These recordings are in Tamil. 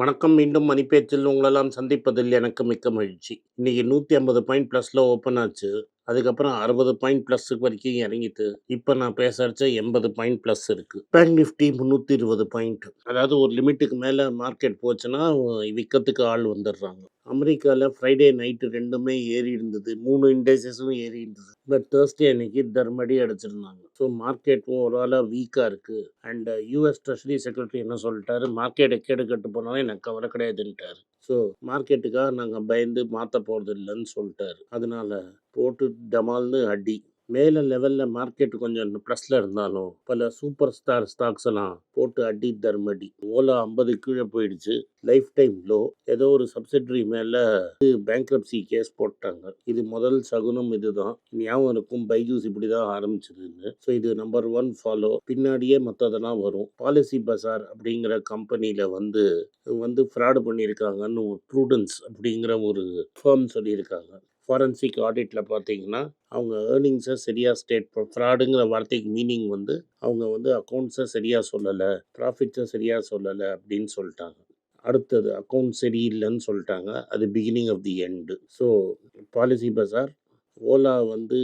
வணக்கம். மீண்டும் மணிப்பேச்சில் உங்களெல்லாம் சந்திப்பதில் எனக்கு மிக்க மகிழ்ச்சி. இன்றைக்கி நூற்றி ஐம்பது பாயிண்ட் ப்ளஸில் ஓப்பன் ஆச்சு. அதுக்கப்புறம் அறுபது பாயிண்ட் ப்ளஸ்ஸுக்கு வரைக்கும் இறங்கிட்டு இப்போ நான் பேச அடிச்ச எண்பது பாயிண்ட் ப்ளஸ் இருக்குது பேங்க் நிஃப்டி முந்நூற்றி இருபது பாயிண்ட் அதாவது ஒரு லிமிட்டுக்கு மேலே மார்க்கெட் போச்சுன்னா விற்கிறதுக்கு ஆள் வந்துடுறாங்க. அமெரிக்காவில் ஃப்ரைடே நைட்டு ரெண்டுமே ஏறி இருந்தது. மூணு இண்டஸ்ட்ரீஸும் ஏறி இருந்தது. பட் தேர்ஸ்டே அன்னைக்கு தர்மடி அடிச்சிருந்தாங்க. ஸோ மார்க்கெட்டும் ஒரு ஆளாக வீக்காக இருக்குது அண்ட் யூஎஸ் ட்ரெஷரி செக்ரட்டரி என்ன சொல்லிட்டாரு? மார்க்கெட்டை கேடு கட்டு போனாலும் எனக்கு கவலை கிடையாதுன்ட்டார். ஸோ மார்க்கெட்டுக்காக நாங்கள் பயந்து மாற்ற போகிறது இல்லைன்னு சொல்லிட்டாரு. அதனால போட்டு டமால்னு அடி. மேலே லெவலில் மார்க்கெட் கொஞ்சம் ப்ளஸில் இருந்தாலும் பல சூப்பர் ஸ்டார் ஸ்டாக்ஸ் எல்லாம் போட்டு அடி தர்மடி. ஓலா ஐம்பது கீழே போயிடுச்சு. லைஃப் டைம் லோ ஏதோ ஒரு சப்சிடரி மேலே பேங்க்ரப்சி கேஸ் போட்டாங்க. இது முதல் சகுனம் இதுதான். ஞாபகம் இருக்கும். பைஜூஸ் இப்படி தான் ஆரம்பிச்சதுன்னு. ஸோ இது நம்பர் ஒன் ஃபாலோ பின்னாடியே மற்றதெல்லாம் வரும். பாலிசி பசார் அப்படிங்கிற கம்பெனியில் வந்து வந்து ஃப்ராடு பண்ணியிருக்காங்கன்னு ஒரு ப்ரூடன்ஸ் அப்படிங்கிற ஒரு ஃபேர்ம் சொல்லியிருக்காங்க. ஃபாரன்சிக் ஆடிட்டில் பார்த்தீங்கன்னா அவங்க ஏர்னிங்ஸை சரியாக ஸ்டேட் ஃப்ராடுங்கிற வார்த்தைக்கு மீனிங் வந்து அவங்க வந்து அக்கௌண்ட்ஸை சரியாக சொல்லலை ப்ராஃபிட்ஸை சரியாக சொல்லலை அப்படின்னு சொல்லிட்டாங்க. அடுத்தது அக்கௌண்ட் சரியில்லைன்னு சொல்லிட்டாங்க. அது beginning of the end so policy Bazaar Ola வந்து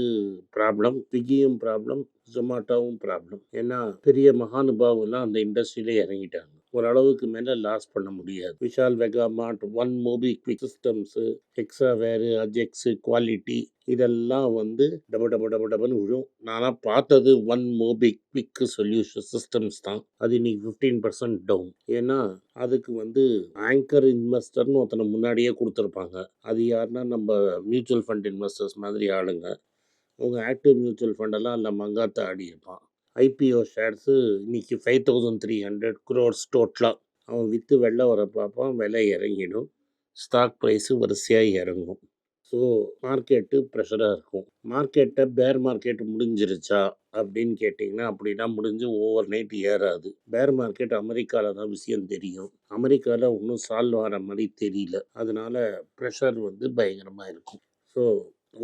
ப்ராப்ளம் ஸ்விக்கியும் ப்ராப்ளம் ஜொமாட்டோவும் ப்ராப்ளம் ஏன்னா பெரிய மகானுபாவெல்லாம் அந்த இண்டஸ்ட்ரியில் இறங்கிட்டாங்க. ஓரளவுக்கு மேலே லாஸ் பண்ண முடியாது. Vishal mega mart one Mobikwik systems எக்ஸா வேறு அஜெக்ஸு குவாலிட்டி இதெல்லாம் வந்து டப டப டப டபன்னு விழும். நானாக பார்த்தது ஒன் மோபி குவிக் சொல்யூஷன் சிஸ்டம்ஸ் தான். அது இன்னைக்கு ஃபிஃப்டீன் பர்சன்ட் டவுன். ஏன்னா அதுக்கு வந்து ஆங்கர் இன்வெஸ்டர்னு ஒருத்தனை முன்னாடியே கொடுத்துருப்பாங்க. அது யாருன்னா நம்ம மியூச்சுவல் ஃபண்ட் இன்வெஸ்டர்ஸ் மாதிரி ஆளுங்க. அவங்க ஆக்டிவ் மியூச்சுவல் ஃபண்டெல்லாம் அதில் மங்காத்த ஆடி இருப்பான். ஐபிஓ ஷேர்ஸு இன்னைக்கு five thousand three hundred crores டோட்டலாக அவன் விற்று வெளில வர பார்ப்பான் விலை இறங்கிடும். ஸ்டாக் ப்ரைஸு வரிசையாக இறங்கும். ஸோ மார்க்கெட்டு ப்ரெஷராக இருக்கும். மார்க்கெட்டை பேர் மார்க்கெட் முடிஞ்சிருச்சா அப்படின்னு கேட்டிங்கன்னா அப்படின்னா முடிஞ்சு ஓவர் நைட் ஏறாது. பேர் மார்க்கெட் அமெரிக்காவில் தான் விஷயம் தெரியும். அமெரிக்காவில் ஒன்றும் சால்வ் ஆகிற மாதிரி தெரியல. அதனால் ப்ரெஷர் வந்து பயங்கரமாக இருக்கும். ஸோ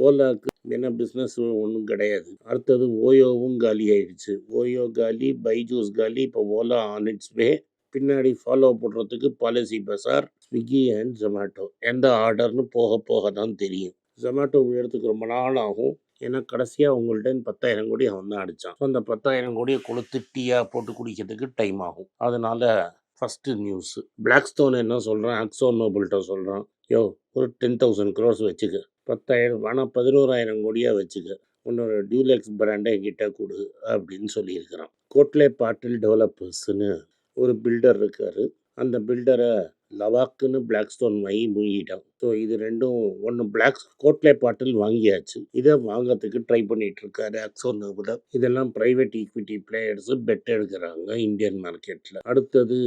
ஓலாக்கு என்ன பிஸ்னஸ் ஒன்றும் கிடையாது. அடுத்தது ஓயோவும் காலி ஆயிடுச்சு. ஓயோ காலி பைஜூஸ் காலி இப்போ ஓலா ஆன் இட்ஸ் வே பின்னாடி ஃபாலோ பண்ணுறதுக்கு policy Bazar Swiggy and Zomato எந்த ஆர்டர்னு போக போக தான் தெரியும். ஜொமேட்டோ உயரத்துக்கு ரொம்ப நாள் ஆகும். ஏன்னா கடைசியாக அவங்கள்ட்ட பத்தாயிரம் கோடி அவன் தான் அடித்தான் ஸோ அந்த பத்தாயிரம் கோடியை கொளுத்து டீயாக போட்டு குடிக்கிறதுக்கு டைம் ஆகும். அதனால் ஃபஸ்ட்டு நியூஸு பிளாக் ஸ்டோன் என்ன சொல்கிறான் அக்ஸோ நோபிள்கிட்ட சொல்கிறான் யோ ஒரு டென் தௌசண்ட் க்ரோர்ஸ் வச்சுக்க. பத்தாயிரம் ஆனால் பதினோராயிரம் கோடியாக வச்சுக்க. உன்னோட டியூலெக்ஸ் பிராண்டை என்கிட்ட கொடு அப்படின்னு சொல்லியிருக்கிறான். கோட்லே பாட்டில் டெவலப்பர்ஸ்னு ஒரு பில்டர் இருக்கார். அந்த பில்டரை லவாக்குன்னு பிளாக் ஸ்டோன் வாங்கி மூழ்கிட்டான். ஸோ இது ரெண்டும் ஒன்று பிளாக் கோட்லே பாட்டில் வாங்கியாச்சு. இதை வாங்கிறதுக்கு ட்ரை பண்ணிட்டு இருக்காரு அக்ஸோ நோபுல இதெல்லாம் ப்ரைவேட் ஈக்விட்டி பிளேயர்ஸ் பெட் எடுக்கிறாங்க இந்தியன் மார்க்கெட்டில் அடுத்தது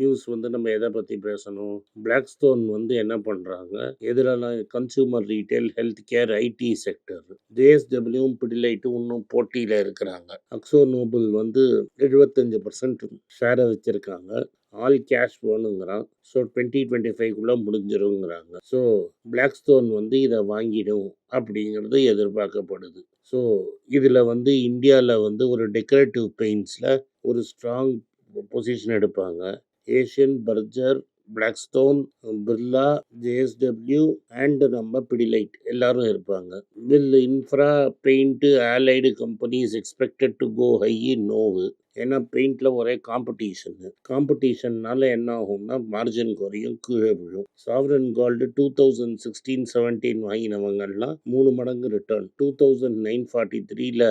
நியூஸ் வந்து நம்ம எதை பற்றி பேசணும்? பிளாக் ஸ்டோன் வந்து என்ன பண்ணுறாங்க எதிரெல்லாம் consumer retail health care IT sector ஜேஎஸ்டபிள்யூவும் பிடிலைட்டும் இன்னும் போட்டியில் இருக்கிறாங்க. அக்ஸோ நோபல் வந்து எழுபத்தஞ்சு பர்சன்ட் ஷேரை வச்சுருக்காங்க. ஆல் கேஷ் வேணுங்கிறான். ஸோ டுவெண்ட்டி டுவெண்ட்டி ஃபைவ்க்குள்ளே முடிஞ்சிருங்கிறாங்க. ஸோ பிளாக் ஸ்டோன் வந்து இதை வாங்கிடும் அப்படிங்கிறது எதிர்பார்க்கப்படுது. ஸோ இதில் வந்து இந்தியாவில் வந்து ஒரு டெக்கரேட்டிவ் பெயிண்ட்ஸில் ஒரு ஸ்ட்ராங் பொசிஷன் எடுப்பாங்க. Asian Berger Blackstone Birla JSW and நம்ம பிடிலைட் எல்லாரும் இருப்பாங்க. Will infra paint allied companies expected to go high now ஏன்னா பெயிண்டில் ஒரே காம்படிஷனு காம்படிஷன்னால என்ன ஆகும்னா மார்ஜின் குறையும் கீழே விழும். Sovereign gold two thousand sixteen seventeen வாங்கினவங்கெல்லாம் மூணு மடங்கு return two thousand nine forty த்ரீல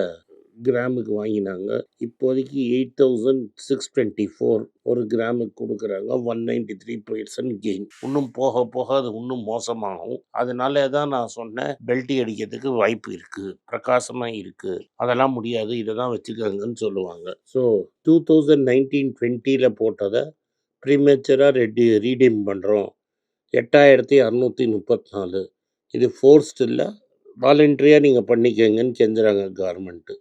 கிராமுக்கு வாங்கினாங்க. இப்போதைக்கு eight thousand six twenty four ஒரு கிராமுக்கு கொடுக்குறாங்க. One ninety three percent gain இன்னும் போக போக அது இன்னும் மோசமாகும். அதனால தான் நான் சொன்னேன் பெல்ட்டி அடிக்கிறதுக்கு வாய்ப்பு இருக்குது பிரகாசமாக இருக்குது அதெல்லாம் முடியாது இதை தான் வச்சுக்கோங்கன்னு சொல்லுவாங்க. ஸோ டூ தௌசண்ட் நைன்டீன் டுவெண்ட்டியில் போட்டதை ப்ரீமேச்சராக ரெடி ரீடீம் பண்ணுறோம் எட்டாயிரத்தி அறநூற்றி முப்பத்தி நாலு. இது ஃபோர்ஸ்ட் இல்லை வாலண்டரியாக நீங்கள் பண்ணிக்கங்கன்னு செஞ்சுறாங்க government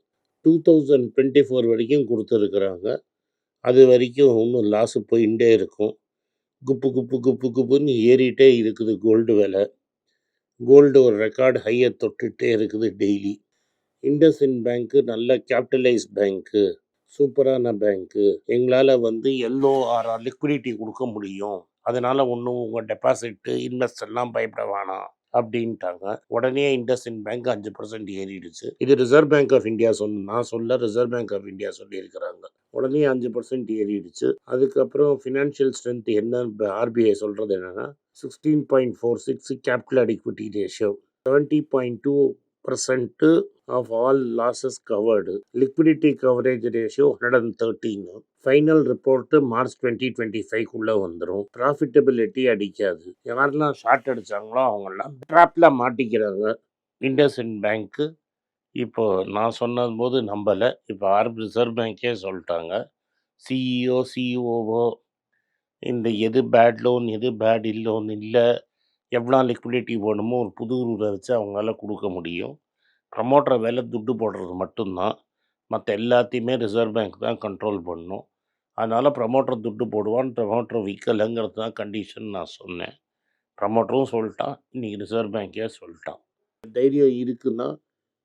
two thousand twenty four வரைக்கும் கொடுத்துருக்குறாங்க. அது வரைக்கும் இன்னும் லாஸு போயிட்டே இருக்கும். குப்பு குப்பு குப்பு குப்புன்னு ஏறிட்டே இருக்குது கோல்டு விலை. கோல்டு ஒரு ரெக்கார்டு ஹையை தொட்டுகிட்டே இருக்குது டெய்லி இண்டஸ்இன் பேங்க்கு நல்ல கேபிட்டலைஸ் பேங்க்கு சூப்பரான பேங்க்கு எங்களால் வந்து எல்ஓஆர்ஆர் லிக்விடிட்டி கொடுக்க முடியும். அதனால் ஒன்றும் உங்கள் டெபாசிட்டு இன்வெஸ்ட் எல்லாம் பயப்பட வேணாம். அப்படின்ட்டாங்க. உடனே இண்டஸ்இன் பேங்க் அஞ்சு பர்சன்ட் ஏறிடுச்சு. இது ரிசர்வ் பேங்க் ஆஃப் இந்தியா சொன்ன நான் சொல்ல ரிசர்வ் பேங்க் ஆஃப் இந்தியா சொல்லியிருக்கிறாங்க. உடனே அஞ்சு பர்சன்ட் ஏறிடுச்சு. அதுக்கப்புறம் ஃபினான்ஷியல் ஸ்ட்ரென்த் என்ன ஆர்பிஐ சொல்கிறது என்னென்னா sixteen point four six capital adequacy ratio seventy point two percent of all losses covered liquidity coverage ratio hundred and thirteen final report March twenty twenty ஃபைவ்க்குள்ளே வந்துடும் ப்ராஃபிட்டபிலிட்டி அடிக்காது. யாரெல்லாம் ஷார்ட் அடித்தாங்களோ அவங்கெல்லாம் ட்ராப்பில் மாட்டிக்கிறாங்க. இண்டஸ்இன் பேங்க்கு இப்போ நான் சொன்னது போது நம்பலை. இப்போ ஆர் ரிசர்வ் பேங்க்கே சொல்லிட்டாங்க. சிஇஓ சிஇஓஓ இந்த எது பேட் லோன் எது பேட் லோன் இல்லை. எவ்வளோ லிக்விடிட்டி வேணுமோ ஒரு புது ரூலை வச்சு அவங்களால கொடுக்க முடியும். ப்ரமோட்டர் வேலை துட்டு போடுறது மட்டும்தான். மற்ற எல்லாத்தையுமே ரிசர்வ் பேங்க் தான் கண்ட்ரோல் பண்ணும். அதனால் ப்ரமோட்டர் துட்டு போடுவான் ப்ரமோட்டர் விற்கலைங்கிறது தான் கண்டிஷன் நான் சொன்னேன். ப்ரமோட்டரும் சொல்லிட்டான் இன்றைக்கி ரிசர்வ் பேங்க்கே சொல்லிட்டான். தைரியம் இருக்குன்னா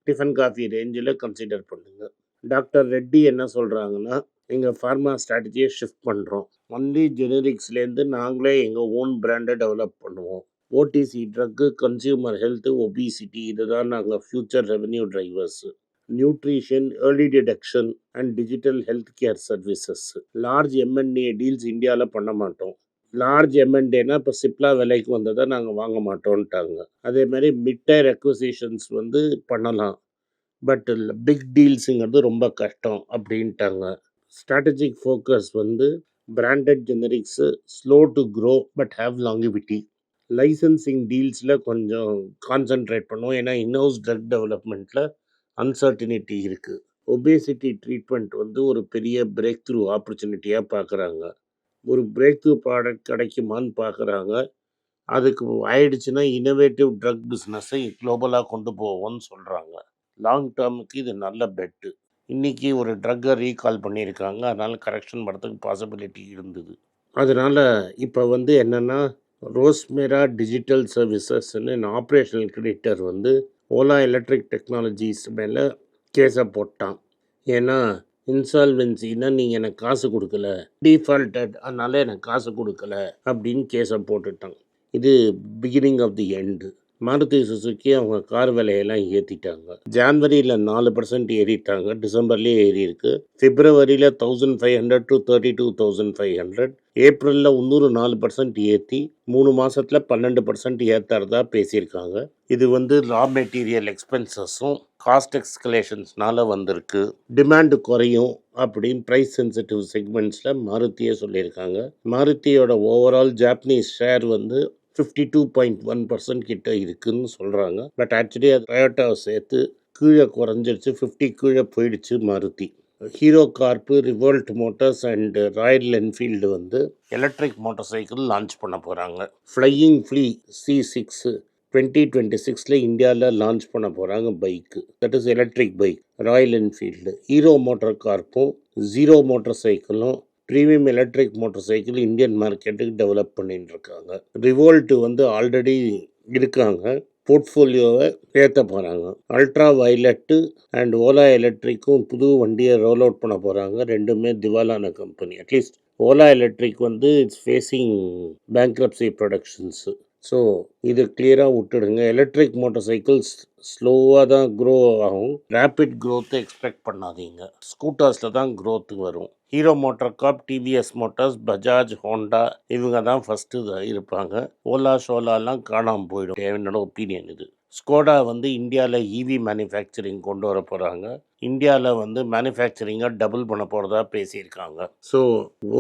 டிஃபன் காஃபி ரேஞ்சில் கன்சிடர் பண்ணுங்கள் டாக்டர் ரெட்டி என்ன சொல்கிறாங்கன்னா எங்கள் ஃபார்மா ஸ்ட்ராட்டஜியை ஷிஃப்ட் பண்ணுறோம் ஒன்லி ஜெனரிக்ஸ்லேருந்து நாங்களே எங்கள் ஓன் பிராண்டை டெவலப் பண்ணுவோம். OTC drug consumer health obesity இதுதான் நாங்கள் future revenue drivers nutrition early detection and digital health care services large M and A deals இந்தியாவில் பண்ண மாட்டோம். லார்ஜ் எம்என்டேனா இப்போ சிப்லா விலைக்கு வந்ததை நாங்கள் வாங்க மாட்டோன்ட்டாங்க அதே மாதிரி மிட் டயர் அக்விசிஷன்ஸ் வந்து பண்ணலாம். பட் பிக் டீல்ஸுங்கிறது ரொம்ப கஷ்டம் அப்படின்ட்டாங்க. ஸ்ட்ராட்டஜிக் ஃபோக்கஸ் வந்து branded generics slow to grow but have longevity licensing டீல்ஸில் கொஞ்சம் கான்சென்ட்ரேட் பண்ணுவோம் ஏன்னா இன்ஹவுஸ் ட்ரக் டெவலப்மெண்ட்டில் அன்சர்டினிட்டி இருக்குது ஒபேசிட்டி ட்ரீட்மெண்ட் வந்து ஒரு பெரிய பிரேக் த்ரூ ஆப்பர்ச்சுனிட்டியாக பார்க்குறாங்க ஒரு பிரேக் த்ரூ ப்ராடக்ட் கிடைக்குமான்னு பார்க்குறாங்க அதுக்கு ஆயிடுச்சுன்னா இனோவேட்டிவ் ட்ரக் பிஸ்னஸை குளோபலாக கொண்டு போவோம்னு சொல்கிறாங்க லாங் டேர்முக்கு இது நல்ல பெட்டு இன்றைக்கி ஒரு ட்ரக்கை ரீகால் பண்ணியிருக்காங்க. அதனால் கரெக்ஷன் பண்ணுறதுக்கு பாசிபிலிட்டி இருந்தது. அதனால் இப்போ வந்து என்னென்னா ரோஸ்மேரா டிஜிட்டல் சர்வீசஸ்ன்னு ஆப்ரேஷனல் கிரெடிட்டர் வந்து ஓலா எலக்ட்ரிக் டெக்னாலஜிஸ் மேலே கேஸை போட்டான். ஏன்னா இன்சால்வென்சின்னா நீங்கள் எனக்கு காசு கொடுக்கல டிஃபால்ட்டட் அதனால் எனக்கு காசு கொடுக்கல அப்படின்னு கேஸை போட்டுட்டான். இது beginning of the end Maruti Suzuki அவங்க கார் விலையெல்லாம் ஏற்றிட்டாங்க ஜான்வரியில் நாலு பர்சன்ட் ஏறிட்டாங்க. டிசம்பர்லேயே ஏறி இருக்கு பிப்ரவரியில் thousand five hundred to thirty two thousand five hundred ஏப்ரலில் இன்னொரு நாலு பர்சன்ட் ஏற்றி மூணு மாதத்தில் பன்னெண்டு பர்சன்ட் ஏற்றுறதா பேசியிருக்காங்க. இது வந்து ரா மெட்டீரியல் எக்ஸ்பென்சஸும் காஸ்ட் எக்ஸ்கலேஷன்ஸ்னால வந்திருக்கு. டிமாண்டு குறையும் அப்படின்னு ப்ரைஸ் சென்சிட்டிவ் செக்மெண்ட்ஸில் மாருத்தியே சொல்லியிருக்காங்க. மாருத்தியோட ஓவரால் ஜாப்பனீஸ் ஷேர் வந்து fifty two point one percent கிட்ட இருக்குதுன்னு சொல்கிறாங்க பட் ஆக்சுவலி அது டொயோட்டாவை சேர்த்து கீழே குறைஞ்சிருச்சு. ஃபிஃப்டி கீழே போயிடுச்சு Maruti. Hero corp Revolt Motors and Royal Enfield வந்து எலக்ட்ரிக் மோட்டார் சைக்கிள் லான்ச் பண்ண போகிறாங்க flying flea C six twenty twenty சிக்ஸில் இந்தியாவில் லான்ச் பண்ண போகிறாங்க bike that is electric bike Royal Enfield Hero motor கார்ப்பும் zero motor சைக்கிளும் premium electric motorcycle Indian மார்க்கெட்டுக்கு டெவலப் பண்ணிட்டு இருக்காங்க ரிவோல்ட்டு வந்து ஆல்ரெடி இருக்காங்க. போர்ட்ஃபோலியோவை ஏற்ற போகிறாங்க அல்ட்ரா வயலட்டு அண்ட் ஓலா எலக்ட்ரிக்கும் புது வண்டியை ரோல் அவுட் பண்ண போகிறாங்க ரெண்டுமே திவாலான company at least Ola electric வந்து it's facing bankruptcy productions so இது கிளியராக விட்டுடுங்க. எலக்ட்ரிக் மோட்டார் சைக்கிள்ஸ் ஸ்லோவாக தான் க்ரோ ஆகும். ரேப்பிட் க்ரோத்தை எக்ஸ்பெக்ட் பண்ணாதீங்க. ஸ்கூட்டர்ஸில் தான் க்ரோத் வரும். Hero motor corp TVS Motors Bajaj Honda இவங்க தான் ஃபஸ்ட்டு இருப்பாங்க. ஓலா ஷோலாலாம் காணாமல் போயிடும். என்னோட ஒப்பீனியன் இது. ஸ்கோடா வந்து இந்தியாவில் இவி மேனுஃபேக்சரிங் கொண்டு வர போகிறாங்க இந்தியாவில் வந்து மேனுஃபேக்சரிங்காக டபுள் பண்ண போகிறதா பேசியிருக்காங்க. ஸோ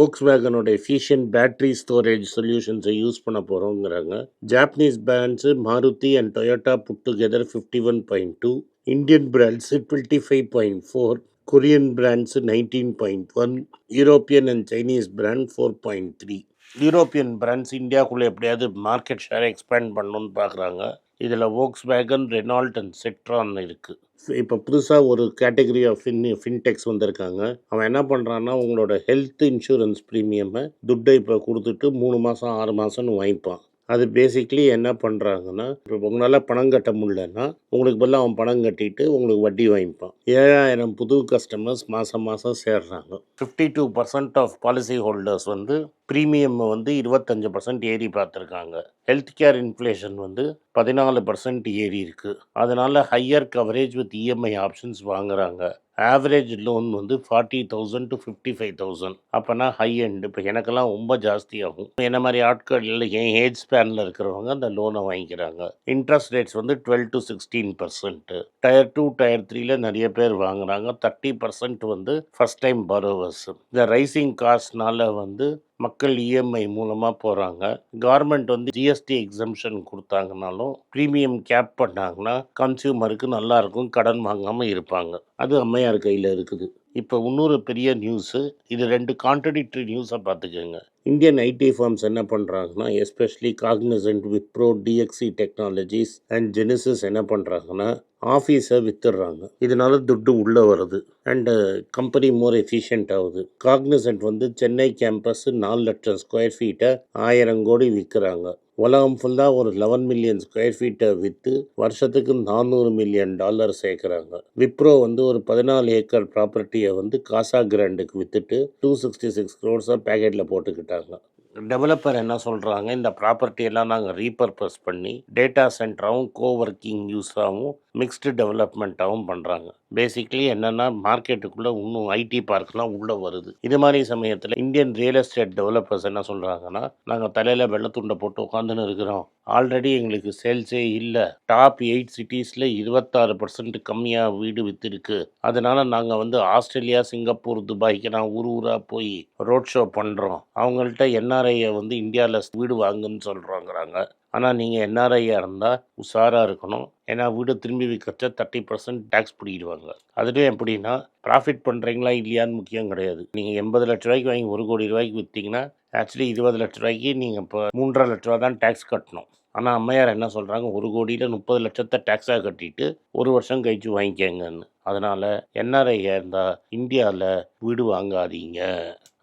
ஓக்ஸ் வேகனோட எஃபிஷியன்ட் பேட்டரி ஸ்டோரேஜ் சொல்யூஷன்ஸை யூஸ் பண்ண போகிறோங்கிறாங்க Japanese brands Maruti and Toyota put together fifty one point two Indian brands twenty five point four Korean brands nineteen point one European and Chinese brand four point three European brands இந்தியாவுக்குள்ளே எப்படியாவது மார்க்கெட் ஷேரை எக்ஸ்பேண்ட் பண்ணணும்னு பார்க்குறாங்க இதில் Volkswagen Renault and Citroen இருக்குது இப்போ புதுசாக ஒரு கேட்டகரி ஆஃப் ஃபின் ஃபின்டெக்ஸ் வந்திருக்காங்க. அவன் என்ன பண்ணுறான்னா உங்களோட ஹெல்த் இன்சூரன்ஸ் ப்ரீமியம்மை துட்டை இப்போ கொடுத்துட்டு மூணு மாதம் ஆறு மாதம்னு வாங்கிப்பான். அது பேசிக்லி என்ன பண்ணுறாங்கன்னா இப்போ உங்களால் பணம் கட்ட முடியலன்னா உங்களுக்கு பதிலாக அவன் பணம் கட்டிட்டு உங்களுக்கு வட்டி வாங்கிப்பான். ஏழாயிரம் புது கஸ்டமர்ஸ் மாதம் மாதம் சேர்றாங்க. Fifty two percent of policy holders வந்து ப்ரீமியம் வந்து இருபத்தஞ்சு பர்சன்ட் ஏறி பார்த்துருக்காங்க. ஹெல்த் கேர் இன்ஃப்ளேஷன் வந்து பதினாலு பர்சன்ட் ஏறி இருக்குது அதனால் higher coverage with EMI options வாங்குறாங்க. ஆவரேஜ் லோன் வந்து forty thousand to fifty five thousand அப்போனா ஹை எண்ட் இப்போ எனக்கெல்லாம் ரொம்ப ஜாஸ்தியாகும். என்ன மாதிரி ஆட்கள் இல்லை என் ஏஜ் ஸ்பேனில் இருக்கிறவங்க அந்த லோனை வாங்கிக்கிறாங்க. இன்ட்ரெஸ்ட் ரேட்ஸ் வந்து twelve to sixteen percent tier two tier த்ரீல நிறைய பேர் வாங்குறாங்க. தேர்ட்டி பர்சன்ட் வந்து ஃபர்ஸ்ட் டைம் பரோவர்ஸ் இந்த ரைசிங் காஸ்ட்னால வந்து மக்கள் இஎம்ஐ மூலமாக போகிறாங்க கவர்மெண்ட் வந்து ஜிஎஸ்டி எக்ஸம்ஷன் கொடுத்தாங்கனாலும் ப்ரீமியம் கேப் பண்ணாங்கன்னா கன்சியூமருக்கு நல்லா இருக்கும் கடன் வாங்காமல் இருப்பாங்க. அது அம்மையார் கையில் இருக்குது. இப்போ இன்னொரு பெரிய நியூஸு இது ரெண்டு கான்ட்ரடிக்டரி நியூஸை பார்த்துக்கோங்க. இந்தியன் ஐடி ஃபார்ம்ஸ் என்ன பண்ணுறாங்கன்னா especially Cognizant Wipro DXC technologies and Genesis என்ன பண்ணுறாங்கன்னா ஆஃபீஸை வித்துடுறாங்க. இதனால துட்டு உள்ளே வருது. அண்டு கம்பெனி மோர் எஃபிஷியன்ட் ஆகுது. காக்னிசன்ட் வந்து சென்னை கேம்பஸ் நாலு லட்சம் ஸ்கொயர் ஃபீட்டை ஆயிரம் கோடி விற்கிறாங்க உலகம் ஃபுல்லாக ஒரு லெவன் மில்லியன் ஸ்கொயர் ஃபீட்டை விற்று வருஷத்துக்கு நானூறு மில்லியன் டாலர் சேர்க்குறாங்க விப்ரோ வந்து ஒரு பதினாலு ஏக்கர் ப்ராப்பர்ட்டியை வந்து காசா கிராண்டுக்கு விற்றுட்டு டூ சிக்ஸ்டி சிக்ஸ் க்ரோர்ஸாக பேக்கெட்டில் போட்டுக்கிட்டாங்க. டெவலப்பர் என்ன சொல்கிறாங்க இந்த ப்ராப்பர்ட்டி எல்லாம் நாங்கள் ரீபர்பஸ் பண்ணி டேட்டா சென்டராகவும் கோவர்க்கிங் யூஸாகவும் மிக்ஸ்டு டெவலப்மெண்ட்டாகவும் பண்ணுறாங்க பேசிக்லி என்னென்னா மார்க்கெட்டுக்குள்ளே இன்னும் ஐடி பார்க்லாம் உள்ளே வருது. இது மாதிரி சமயத்தில் இந்தியன் ரியல் எஸ்டேட் டெவலப்பர்ஸ் என்ன சொல்கிறாங்கன்னா நாங்கள் தலையில் வெள்ளத்துண்டை போட்டு உட்காந்துன்னு இருக்கிறோம். ஆல்ரெடி எங்களுக்கு சேல்ஸே இல்லை. டாப் எயிட் சிட்டிஸில் இருபத்தாறு பர்சன்ட் கம்மியாக வீடு விற்றுருக்கு அதனால் நாங்கள் வந்து ஆஸ்திரேலியா சிங்கப்பூர் துபாய்க்கு நான் ஊர் ஊராக போய் ரோட் ஷோ பண்ணுறோம் அவங்கள்ட்ட என்ஆர்ஐயை வந்து இந்தியாவில் வீடு வாங்குன்னு சொல்கிறோங்கிறாங்க ஆனால் நீங்கள் என்ஆர்ஐயாக இருந்தால் உஷாராக இருக்கணும். ஏன்னா வீடு திரும்பி விற்கிறச்ச தேர்ட்டி பர்சன்ட் டேக்ஸ் பிடிக்கிடுவாங்க. அதுலேயும் எப்படின்னா ப்ராஃபிட் பண்ணுறீங்களா இல்லையான்னு முக்கியம் கிடையாது. நீங்கள் எண்பது லட்ச ரூபாய்க்கு வாங்கி ஒரு கோடி ரூபாய்க்கு விற்றீங்கன்னா ஆக்சுவலி இருபது லட்ச ரூபாய்க்கு நீங்கள் இப்போ மூன்றரை லட்ச ரூபா தான் டேக்ஸ் கட்டணும். ஆனால் அம்மையார் என்ன சொல்கிறாங்க ஒரு கோடியில் முப்பது லட்சத்தை டேக்ஸாக கட்டிட்டு ஒரு வருஷம் கழிச்சு வாங்கிக்கங்கன்னு. அதனால் என்ஆர்ஐயாக இருந்தால் இந்தியாவில் வீடு வாங்காதீங்க.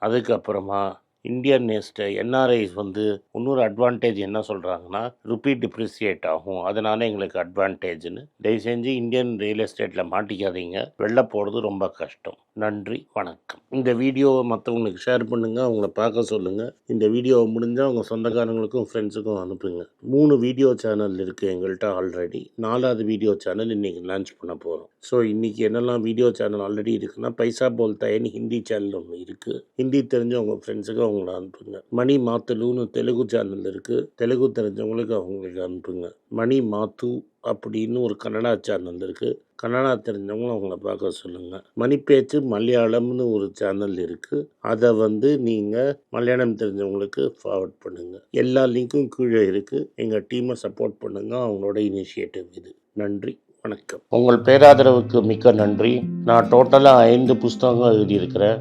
அதுக்கப்புறமா இந்தியன் நேஸ்ட்டு என்ஆர்ஐஸ் வந்து இன்னொரு அட்வான்டேஜ் என்ன சொல்கிறாங்கன்னா ருப்பி டிப்ரிசியேட் ஆகும். அதனால எங்களுக்கு அட்வான்டேஜ்னு தயவு செஞ்சு இந்தியன் ரியல் எஸ்டேட்டில் மாட்டிக்காதீங்க. வெளில போகிறது ரொம்ப கஷ்டம். நன்றி வணக்கம். இந்த வீடியோவை மற்றவங்களுக்கு ஷேர் பண்ணுங்கள் அவங்கள பார்க்க சொல்லுங்கள் இந்த வீடியோவை முடிஞ்சால் அவங்க சொந்தக்காரங்களுக்கும் ஃப்ரெண்ட்ஸுக்கும் அனுப்புங்க. மூணு வீடியோ சேனல் இருக்குது எங்கள்கிட்ட ஆல்ரெடி நாலாவது வீடியோ சேனல் இன்றைக்கி லான்ச் பண்ண போகிறோம் ஸோ இன்றைக்கி என்னெல்லாம் வீடியோ சேனல் ஆல்ரெடி இருக்குன்னா பைசா போல்தாயன்னு ஹிந்தி சேனல் ஒன்று இருக்குது ஹிந்தி தெரிஞ்சவங்க ஃப்ரெண்ட்ஸுக்கு அவங்கள அனுப்புங்க. மணி மாத்துலுன்னு தெலுங்கு சேனல் இருக்குது தெலுங்கு தெரிஞ்சவங்களுக்கு அவங்களுக்கு அனுப்புங்க. மணி மாத்து அப்படின்னு ஒரு கன்னடா சேனல் இருக்குது கன்னடா தெரிஞ்சவங்களும் அவங்கள பார்க்க சொல்லுங்கள் மணிப்பேச்சு மலையாளம்னு ஒரு சேனல் இருக்குது அதை வந்து நீங்கள் மலையாளம் தெரிஞ்சவங்களுக்கு ஃபார்வர்ட் பண்ணுங்கள் எல்லா லிங்க்கும் கீழே இருக்குது எங்கள் டீமை சப்போர்ட் பண்ணுங்கள் அவங்களோட இனிஷியேட்டிவ் இது. நன்றி வணக்கம். உங்கள் பேராதரவுக்கு மிக்க நன்றி. நான் டோட்டலாக ஐந்து புஸ்தகங்கள் எழுதியிருக்கிறேன்.